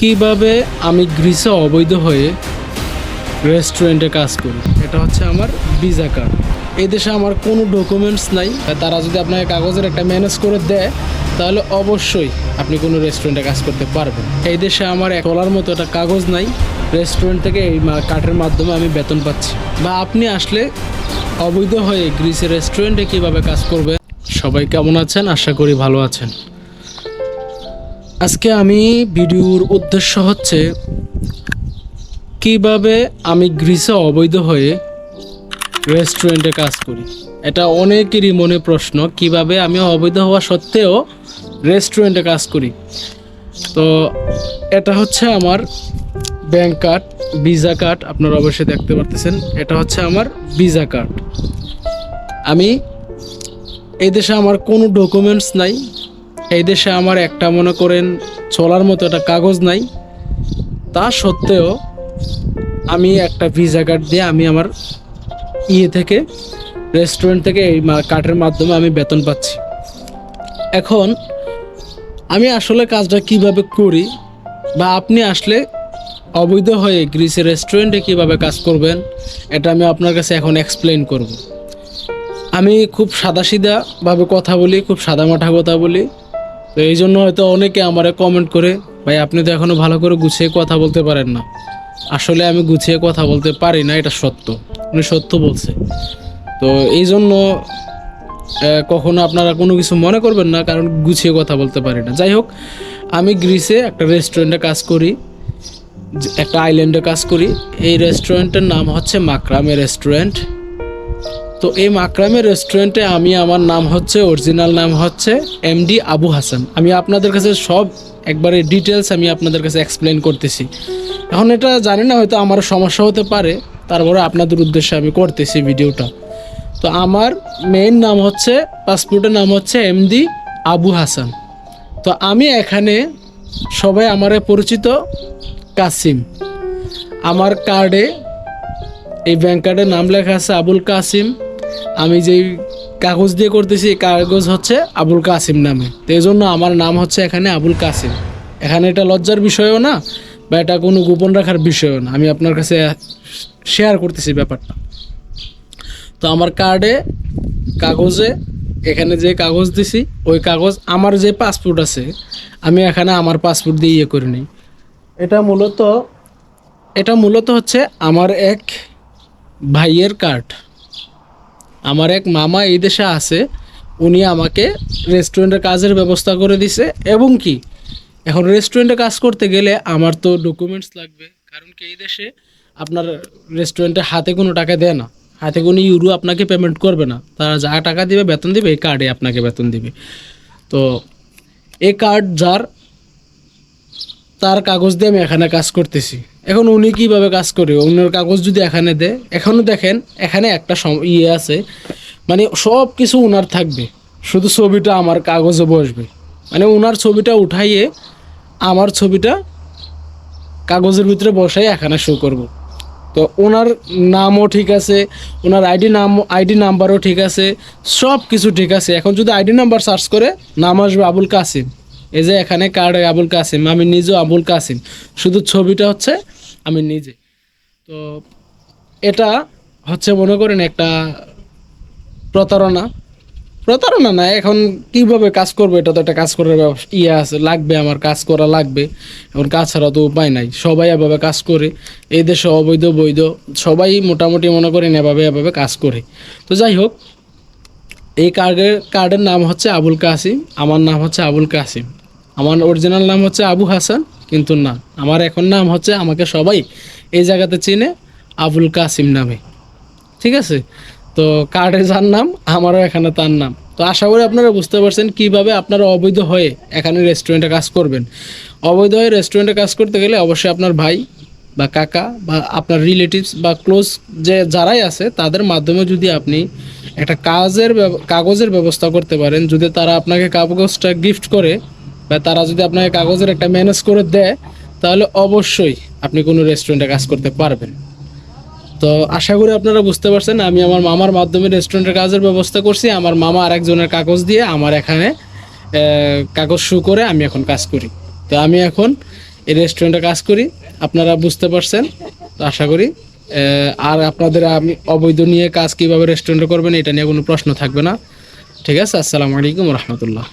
কীভাবে আমি গ্রিসে অবৈধ হয়ে রেস্টুরেন্টে কাজ করি? এটা হচ্ছে আমার ভিসা কার্ড। এই দেশে আমার কোনো ডকুমেন্টস নাই। তারা যদি আপনাকে কাগজের একটা ম্যানেজ করে দেয়, তাহলে অবশ্যই আপনি কোনো রেস্টুরেন্টে কাজ করতে পারবেন। এই দেশে আমার এক ডলার মতো একটা কাগজ নাই। রেস্টুরেন্ট থেকে এই কার্ডের মাধ্যমে আমি বেতন পাচ্ছি। বা আপনি আসলে অবৈধ হয়ে গ্রিসের রেস্টুরেন্টে কীভাবে কাজ করবে সবাই কেমন আছেন? আশা করি ভালো আছেন। আজকে আমি ভিডিওর উদ্দেশ্য হচ্ছে কীভাবে আমি গ্রিসে অবৈধ হয়ে রেস্টুরেন্টে কাজ করি। এটা অনেকেরই মনে প্রশ্ন, কীভাবে আমি অবৈধ হওয়া সত্ত্বেও রেস্টুরেন্টে কাজ করি? তো এটা হচ্ছে আমার ব্যাংক কার্ড, ভিসা কার্ড, আপনারা অবশ্যই দেখতে পারতেছেন। এটা হচ্ছে আমার ভিসা কার্ড। আমি এই দেশে আমার কোনো ডকুমেন্টস নাই। এই দেশে আমার একটা মনে করেন চলার মতো একটা কাগজ নাই। তা সত্ত্বেও আমি একটা ভিসা কার্ড দিয়ে আমি আমার ইয়ে থেকে রেস্টুরেন্ট থেকে এই কার্ডের মাধ্যমে আমি বেতন পাচ্ছি। এখন আমি আসলে কাজটা কীভাবে করি বা আপনি আসলে অবৈধ হয়ে গ্রিসের রেস্টুরেন্টে কীভাবে কাজ করবেন, এটা আমি আপনার কাছে এখন এক্সপ্লেন করব। আমি খুব সাদাসিধাভাবে কথা বলি, খুব সাদামাঠা কথা বলি। তো এই জন্য হয়তো অনেকে আমারে কমেন্ট করে, ভাই, আপনি তো এখনও ভালো করে গুছিয়ে কথা বলতে পারেন না। আসলে আমি গুছিয়ে কথা বলতে পারি না, এটা সত্য। উনি সত্য বলছে। তো এই জন্য কখনো আপনারা কোনো কিছু মনে করবেন না, কারণ গুছিয়ে কথা বলতে পারি না। যাই হোক, আমি গ্রিসে একটা রেস্টুরেন্টে কাজ করি একটা আইল্যান্ডে কাজ করি। এই রেস্টুরেন্টের নাম হচ্ছে মাকরামে রেস্টুরেন্ট তো এই মাকরামের রেস্টুরেন্টে আমি আমার নাম হচ্ছে অরিজিনাল নাম হচ্ছে এমডি আবু হাসান। আমি আপনাদের কাছে সব একবারে ডিটেলস আমি আপনাদের কাছে এক্সপ্লেন করতেছি। এখন এটা জানি না, হয়তো আমার সমস্যা হতে পারে। তারপরে আপনাদের উদ্দেশ্যে আমি করতেছি ভিডিওটা। তো আমার মেইন নাম হচ্ছে পাসপোর্টের নাম হচ্ছে এমডি আবু হাসান। তো আমি এখানে সবাই আমারে পরিচিত কাসিম। আমার কার্ডে এই ব্যাংক কার্ডের নাম লেখা আছে আবুল কাসিম। আমি যেই কাগজ দিয়ে করতেছি, এই কাগজ হচ্ছে আবুল কাসিম নামে। তো এই জন্য আমার নাম হচ্ছে এখানে আবুল কাসিম। এখানে এটা লজ্জার বিষয়ও না, বা এটা কোনো গোপন রাখার বিষয়ও না। আমি আপনার কাছে শেয়ার করতেছি ব্যাপারটা। তো আমার কার্ডে কাগজে, এখানে যে কাগজ দিছি, ওই কাগজ আমার যে পাসপোর্ট আছে, আমি এখানে আমার পাসপোর্ট দিয়ে ইয়ে করে নিই। এটা মূলত এটা মূলত হচ্ছে আমার এক ভাইয়ের কার্ড আমার এক মামা এই দেশে আছে, উনি আমাকে রেস্টুরেন্টের কাজের ব্যবস্থা করে দিছে। এবং কি, এখন রেস্টুরেন্টে কাজ করতে গেলে আমার তো ডকুমেন্টস লাগবে। কারণ কি, এই দেশে আপনার রেস্টুরেন্টে হাতে কোনো টাকা দেয় না। হাতে কোনো ইউরো আপনাকে পেমেন্ট করবে না। তারা যা টাকা দিবে, বেতন দিবে, এই কার্ডে আপনাকে বেতন দিবে। তো এই কার্ড যার, তার কাগজ দিয়ে আমি এখানে কাজ করতেছি। এখন উনি কীভাবে কাজ করে? অন্যের কাগজ যদি এখানে দেয়, এখনও দেখেন, এখানে একটা ইয়ে আছে। মানে সব কিছু ওনার থাকবে। শুধু ছবিটা আমার কাগজে বসবে। মানে ওনার ছবিটা উঠাইয়ে আমার ছবিটা কাগজের ভিতরে বসাই এখানে শো করব। তো ওনার নামও ঠিক আছে ওনার আইডি নাম আইডি নাম্বারও ঠিক আছে সব কিছু ঠিক আছে। এখন যদি আইডি নাম্বার সার্চ করে, নাম আসবে আবুল কাসিম। এই যে এখানে কার্ড আবুল কাসিম, আমি নিজেও আবুল কাসিম। শুধু ছবিটা হচ্ছে আমি নিজে। তো এটা হচ্ছে মনে করেন একটা প্রতারণা। প্রতারণা না, এখন কীভাবে কাজ করব, এটা তো একটা কাজ করার ইয়ে আছে, লাগবে আমার, কাজ করা লাগবে। এখন কাজ ছাড়া তো উপায় নাই। সবাই এভাবে কাজ করে, এই দেশে অবৈধ, বৈধ, সবাই মোটামুটি মনে করেন এভাবে এভাবে কাজ করে। তো যাই হোক, এই কার্ডের কার্ডের নাম হচ্ছে আবুল কাসিম, আমার নাম হচ্ছে আবুল কাসিম। আমার অরিজিনাল নাম হচ্ছে আবু হাসান, কিন্তু না, আমার এখন নাম হচ্ছে আমাকে সবাই এই জায়গাতে চিনে আবুল কাসিম নামে। ঠিক আছে? তো কার্ডে যার নাম, আমারও এখানে তার নাম। তো আশা করি আপনারা বুঝতে পারছেন কীভাবে আপনারা অবৈধ হয়ে এখানে রেস্টুরেন্টে কাজ করবেন। অবৈধ হয়ে রেস্টুরেন্টে কাজ করতে গেলে অবশ্যই আপনার ভাই বা কাকা বা আপনার রিলেটিভস বা ক্লোজ যে যারাই আছে, তাদের মাধ্যমে যদি আপনি একটা কাজের কাগজের ব্যবস্থা করতে পারেন, যদি তারা আপনাকে কাগজটা গিফট করে বা তারা যদি আপনাকে কাগজের একটা ম্যানেজ করে দেয়, তাহলে অবশ্যই আপনি কোনো রেস্টুরেন্টে কাজ করতে পারবেন। তো আশা করি আপনারা বুঝতে পারছেন, আমি আমার মামার মাধ্যমে রেস্টুরেন্টের কাজের ব্যবস্থা করছি। আমার মামা আরেকজনের কাগজ দিয়ে আমার এখানে কাগজ শু করে আমি এখন কাজ করি। তো আমি এখন এই রেস্টুরেন্টে কাজ করি, আপনারা বুঝতে পারছেন, তো আশা করি আর আপনাদের আমি অবৈধ নিয়ে কাজ কীভাবে রেস্টুরেন্টে করবেন, এটা নিয়ে কোনো প্রশ্ন থাকবে না। ঠিক আছে, আসসালামু আলাইকুম রহমতুল্লাহ।